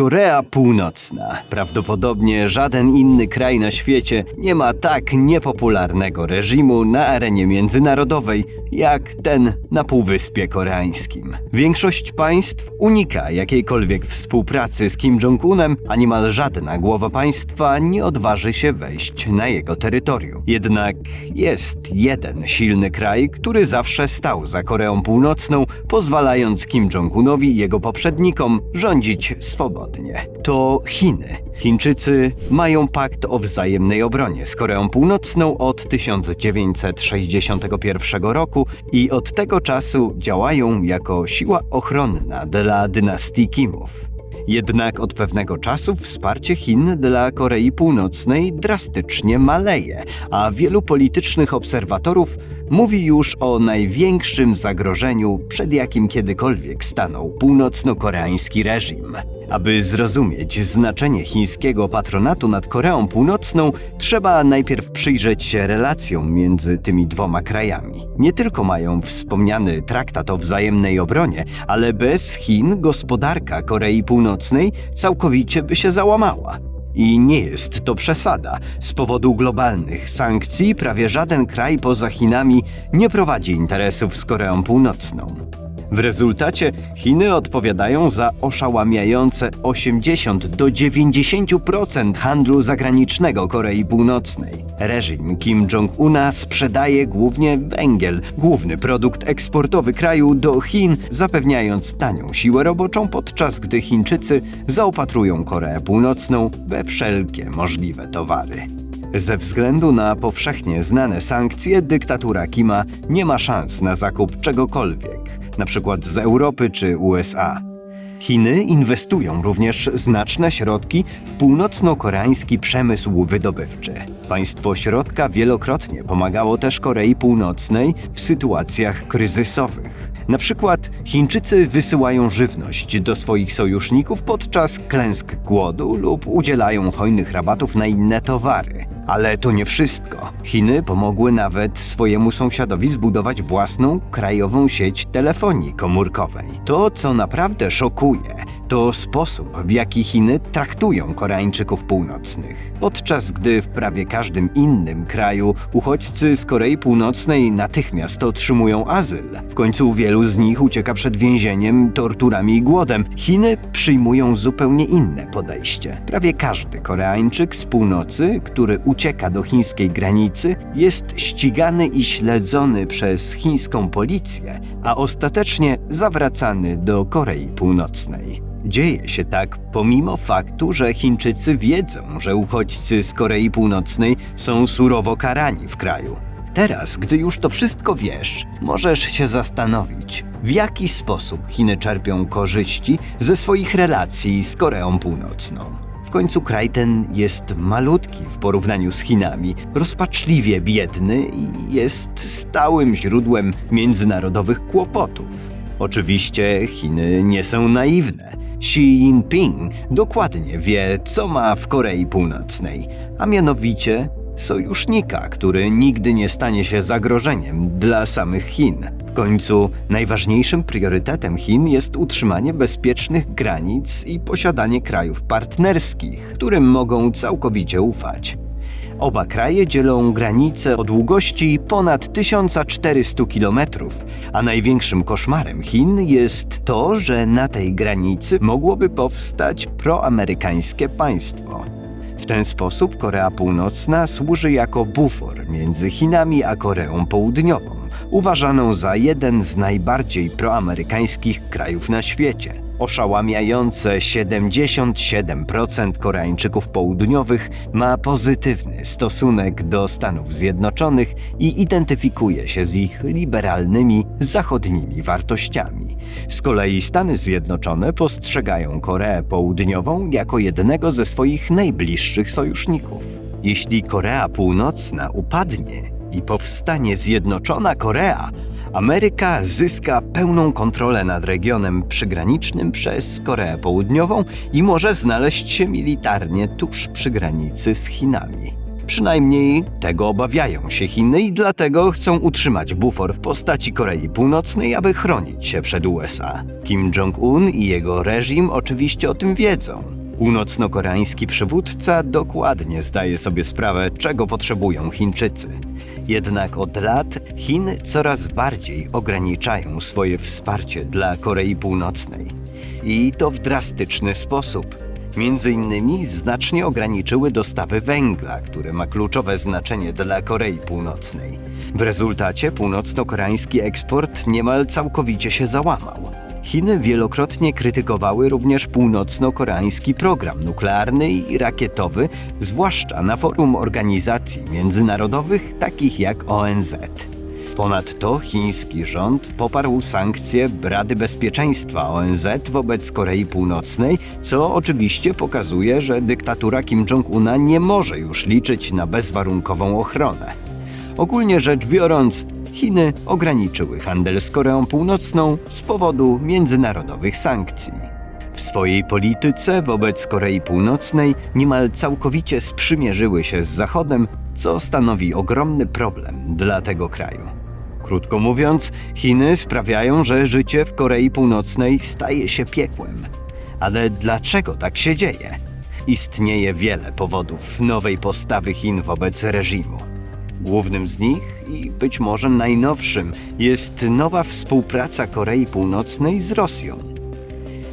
Korea Północna. Prawdopodobnie żaden inny kraj na świecie nie ma tak niepopularnego reżimu na arenie międzynarodowej jak ten na Półwyspie Koreańskim. Większość państw unika jakiejkolwiek współpracy z Kim Jong-unem, a niemal żadna głowa państwa nie odważy się wejść na jego terytorium. Jednak jest jeden silny kraj, który zawsze stał za Koreą Północną, pozwalając Kim Jong-unowi i jego poprzednikom rządzić swobodnie. To Chiny. Chińczycy mają pakt o wzajemnej obronie z Koreą Północną od 1961 roku i od tego czasu działają jako siła ochronna dla dynastii Kimów. Jednak od pewnego czasu wsparcie Chin dla Korei Północnej drastycznie maleje, a wielu politycznych obserwatorów mówi już o największym zagrożeniu, przed jakim kiedykolwiek stanął północno-koreański reżim. Aby zrozumieć znaczenie chińskiego patronatu nad Koreą Północną, trzeba najpierw przyjrzeć się relacjom między tymi dwoma krajami. Nie tylko mają wspomniany traktat o wzajemnej obronie, ale bez Chin gospodarka Korei Północnej całkowicie by się załamała. I nie jest to przesada. Z powodu globalnych sankcji prawie żaden kraj poza Chinami nie prowadzi interesów z Koreą Północną. W rezultacie Chiny odpowiadają za oszałamiające 80 do 90% handlu zagranicznego Korei Północnej. Reżim Kim Jong-una sprzedaje głównie węgiel, główny produkt eksportowy kraju do Chin, zapewniając tanią siłę roboczą, podczas gdy Chińczycy zaopatrują Koreę Północną we wszelkie możliwe towary. Ze względu na powszechnie znane sankcje, dyktatura Kima nie ma szans na zakup czegokolwiek, przykład z Europy czy USA. Chiny inwestują również znaczne środki w północno-koreański przemysł wydobywczy. Państwo środka wielokrotnie pomagało też Korei Północnej w sytuacjach kryzysowych. Na przykład Chińczycy wysyłają żywność do swoich sojuszników podczas klęsk głodu lub udzielają hojnych rabatów na inne towary. Ale to nie wszystko. Chiny pomogły nawet swojemu sąsiadowi zbudować własną krajową sieć telefonii komórkowej. To, co naprawdę szokuje, to sposób, w jaki Chiny traktują Koreańczyków Północnych. Podczas gdy w prawie każdym innym kraju uchodźcy z Korei Północnej natychmiast otrzymują azyl. W końcu wielu z nich ucieka przed więzieniem, torturami i głodem. Chiny przyjmują zupełnie inne podejście. Prawie każdy Koreańczyk z północy, który ucieka do chińskiej granicy, jest ścigany i śledzony przez chińską policję, a ostatecznie zawracany do Korei Północnej. Dzieje się tak pomimo faktu, że Chińczycy wiedzą, że uchodźcy z Korei Północnej są surowo karani w kraju. Teraz, gdy już to wszystko wiesz, możesz się zastanowić, w jaki sposób Chiny czerpią korzyści ze swoich relacji z Koreą Północną. W końcu kraj ten jest malutki w porównaniu z Chinami, rozpaczliwie biedny i jest stałym źródłem międzynarodowych kłopotów. Oczywiście Chiny nie są naiwne. Xi Jinping dokładnie wie, co ma w Korei Północnej, a mianowicie sojusznika, który nigdy nie stanie się zagrożeniem dla samych Chin. W końcu najważniejszym priorytetem Chin jest utrzymanie bezpiecznych granic i posiadanie krajów partnerskich, którym mogą całkowicie ufać. Oba kraje dzielą granice o długości ponad 1400 km, a największym koszmarem Chin jest to, że na tej granicy mogłoby powstać proamerykańskie państwo. W ten sposób Korea Północna służy jako bufor między Chinami a Koreą Południową, uważaną za jeden z najbardziej proamerykańskich krajów na świecie. Oszałamiające 77% Koreańczyków południowych ma pozytywny stosunek do Stanów Zjednoczonych i identyfikuje się z ich liberalnymi, zachodnimi wartościami. Z kolei Stany Zjednoczone postrzegają Koreę Południową jako jednego ze swoich najbliższych sojuszników. Jeśli Korea Północna upadnie i powstanie Zjednoczona Korea, Ameryka zyska pełną kontrolę nad regionem przygranicznym przez Koreę Południową i może znaleźć się militarnie tuż przy granicy z Chinami. Przynajmniej tego obawiają się Chiny i dlatego chcą utrzymać bufor w postaci Korei Północnej, aby chronić się przed USA. Kim Jong-un i jego reżim oczywiście o tym wiedzą. Północno-koreański przywódca dokładnie zdaje sobie sprawę, czego potrzebują Chińczycy. Jednak od lat Chiny coraz bardziej ograniczają swoje wsparcie dla Korei Północnej. I to w drastyczny sposób. Między innymi znacznie ograniczyły dostawy węgla, który ma kluczowe znaczenie dla Korei Północnej. W rezultacie północno-koreański eksport niemal całkowicie się załamał. Chiny wielokrotnie krytykowały również północno-koreański program nuklearny i rakietowy, zwłaszcza na forum organizacji międzynarodowych takich jak ONZ. Ponadto chiński rząd poparł sankcje Rady Bezpieczeństwa ONZ wobec Korei Północnej, co oczywiście pokazuje, że dyktatura Kim Jong-una nie może już liczyć na bezwarunkową ochronę. Ogólnie rzecz biorąc, Chiny ograniczyły handel z Koreą Północną z powodu międzynarodowych sankcji. W swojej polityce wobec Korei Północnej niemal całkowicie sprzymierzyły się z Zachodem, co stanowi ogromny problem dla tego kraju. Krótko mówiąc, Chiny sprawiają, że życie w Korei Północnej staje się piekłem. Ale dlaczego tak się dzieje? Istnieje wiele powodów nowej postawy Chin wobec reżimu. Głównym z nich i być może najnowszym jest nowa współpraca Korei Północnej z Rosją.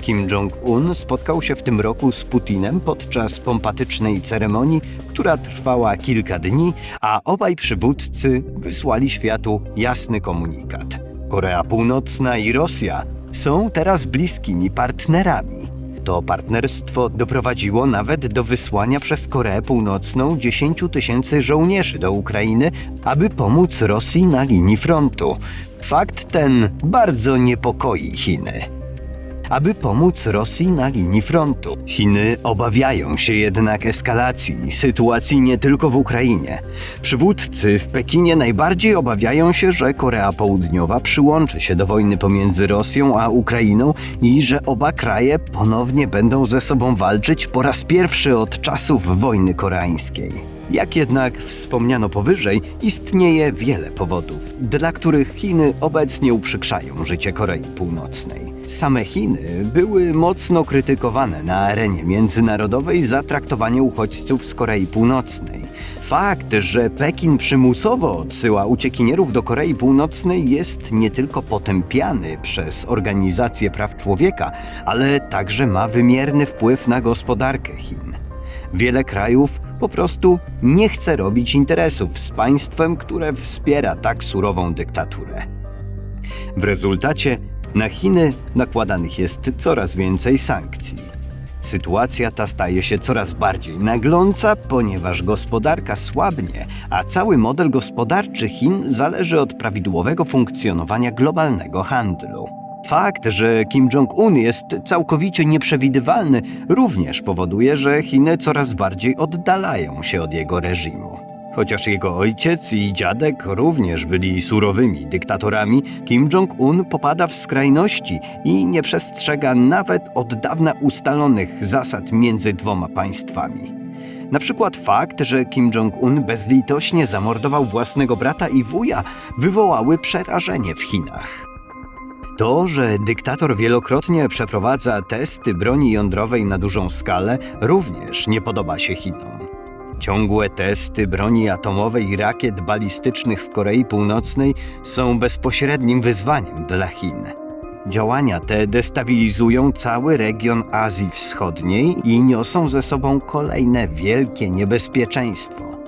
Kim Jong-un spotkał się w tym roku z Putinem podczas pompatycznej ceremonii, która trwała kilka dni, a obaj przywódcy wysłali światu jasny komunikat. Korea Północna i Rosja są teraz bliskimi partnerami. To partnerstwo doprowadziło nawet do wysłania przez Koreę Północną 10 tysięcy żołnierzy do Ukrainy, aby pomóc Rosji na linii frontu. Fakt ten bardzo niepokoi Chiny aby pomóc Rosji na linii frontu. Chiny obawiają się jednak eskalacji sytuacji nie tylko w Ukrainie. Przywódcy w Pekinie najbardziej obawiają się, że Korea Południowa przyłączy się do wojny pomiędzy Rosją a Ukrainą i że oba kraje ponownie będą ze sobą walczyć po raz pierwszy od czasów wojny koreańskiej. Jak jednak wspomniano powyżej, istnieje wiele powodów, dla których Chiny obecnie uprzykrzają życie Korei Północnej. Same Chiny były mocno krytykowane na arenie międzynarodowej za traktowanie uchodźców z Korei Północnej. Fakt, że Pekin przymusowo odsyła uciekinierów do Korei Północnej jest nie tylko potępiany przez organizacje praw człowieka, ale także ma wymierny wpływ na gospodarkę Chin. Wiele krajów po prostu nie chce robić interesów z państwem, które wspiera tak surową dyktaturę. W rezultacie na Chiny nakładanych jest coraz więcej sankcji. Sytuacja ta staje się coraz bardziej nagląca, ponieważ gospodarka słabnie, a cały model gospodarczy Chin zależy od prawidłowego funkcjonowania globalnego handlu. Fakt, że Kim Jong-un jest całkowicie nieprzewidywalny, również powoduje, że Chiny coraz bardziej oddalają się od jego reżimu. Chociaż jego ojciec i dziadek również byli surowymi dyktatorami, Kim Jong-un popada w skrajności i nie przestrzega nawet od dawna ustalonych zasad między dwoma państwami. Na przykład fakt, że Kim Jong-un bezlitośnie zamordował własnego brata i wuja, wywołały przerażenie w Chinach. To, że dyktator wielokrotnie przeprowadza testy broni jądrowej na dużą skalę, również nie podoba się Chinom. Ciągłe testy broni atomowej i rakiet balistycznych w Korei Północnej są bezpośrednim wyzwaniem dla Chin. Działania te destabilizują cały region Azji Wschodniej i niosą ze sobą kolejne wielkie niebezpieczeństwo.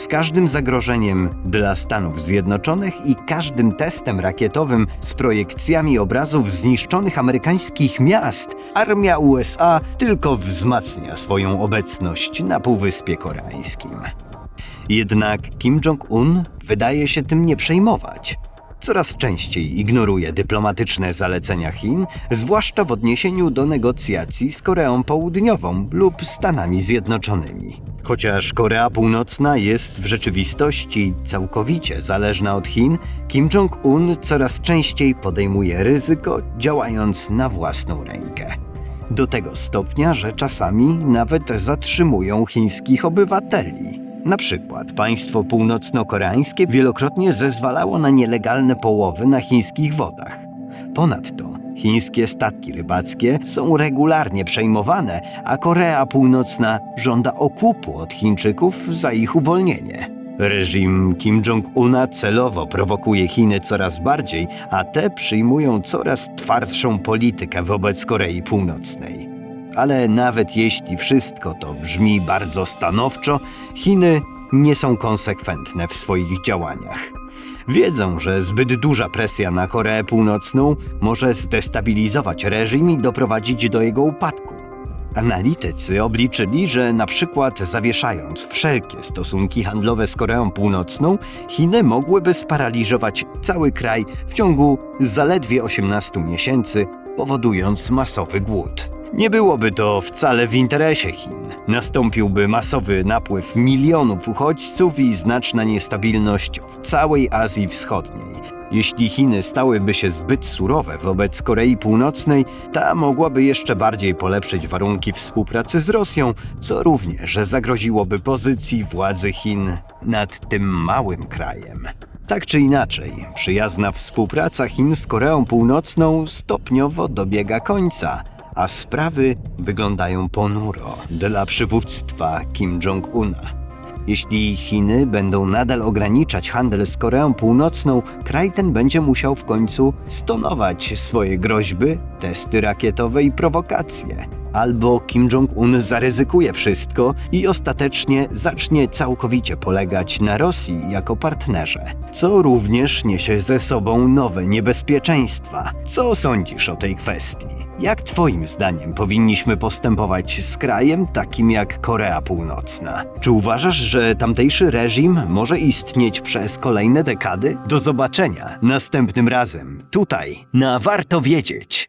Z każdym zagrożeniem dla Stanów Zjednoczonych i każdym testem rakietowym z projekcjami obrazów zniszczonych amerykańskich miast, armia USA tylko wzmacnia swoją obecność na Półwyspie Koreańskim. Jednak Kim Jong-un wydaje się tym nie przejmować. Coraz częściej ignoruje dyplomatyczne zalecenia Chin, zwłaszcza w odniesieniu do negocjacji z Koreą Południową lub Stanami Zjednoczonymi. Chociaż Korea Północna jest w rzeczywistości całkowicie zależna od Chin, Kim Jong-un coraz częściej podejmuje ryzyko, działając na własną rękę. Do tego stopnia, że czasami nawet zatrzymują chińskich obywateli. Na przykład państwo północno-koreańskie wielokrotnie zezwalało na nielegalne połowy na chińskich wodach. Ponadto chińskie statki rybackie są regularnie przejmowane, a Korea Północna żąda okupu od Chińczyków za ich uwolnienie. Reżim Kim Jong-una celowo prowokuje Chiny coraz bardziej, a te przyjmują coraz twardszą politykę wobec Korei Północnej. Ale nawet jeśli wszystko to brzmi bardzo stanowczo, Chiny nie są konsekwentne w swoich działaniach. Wiedzą, że zbyt duża presja na Koreę Północną może zdestabilizować reżim i doprowadzić do jego upadku. Analitycy obliczyli, że na przykład zawieszając wszelkie stosunki handlowe z Koreą Północną, Chiny mogłyby sparaliżować cały kraj w ciągu zaledwie 18 miesięcy, powodując masowy głód. Nie byłoby to wcale w interesie Chin. Nastąpiłby masowy napływ milionów uchodźców i znaczna niestabilność w całej Azji Wschodniej. Jeśli Chiny stałyby się zbyt surowe wobec Korei Północnej, ta mogłaby jeszcze bardziej polepszyć warunki współpracy z Rosją, co również zagroziłoby pozycji władzy Chin nad tym małym krajem. Tak czy inaczej, przyjazna współpraca Chin z Koreą Północną stopniowo dobiega końca, a sprawy wyglądają ponuro dla przywództwa Kim Jong-una. Jeśli Chiny będą nadal ograniczać handel z Koreą Północną, kraj ten będzie musiał w końcu stonować swoje groźby, testy rakietowe i prowokacje. Albo Kim Jong-un zaryzykuje wszystko i ostatecznie zacznie całkowicie polegać na Rosji jako partnerze, co również niesie ze sobą nowe niebezpieczeństwa. Co sądzisz o tej kwestii? Jak Twoim zdaniem powinniśmy postępować z krajem takim jak Korea Północna? Czy uważasz, że tamtejszy reżim może istnieć przez kolejne dekady? Do zobaczenia następnym razem, tutaj, na Warto Wiedzieć.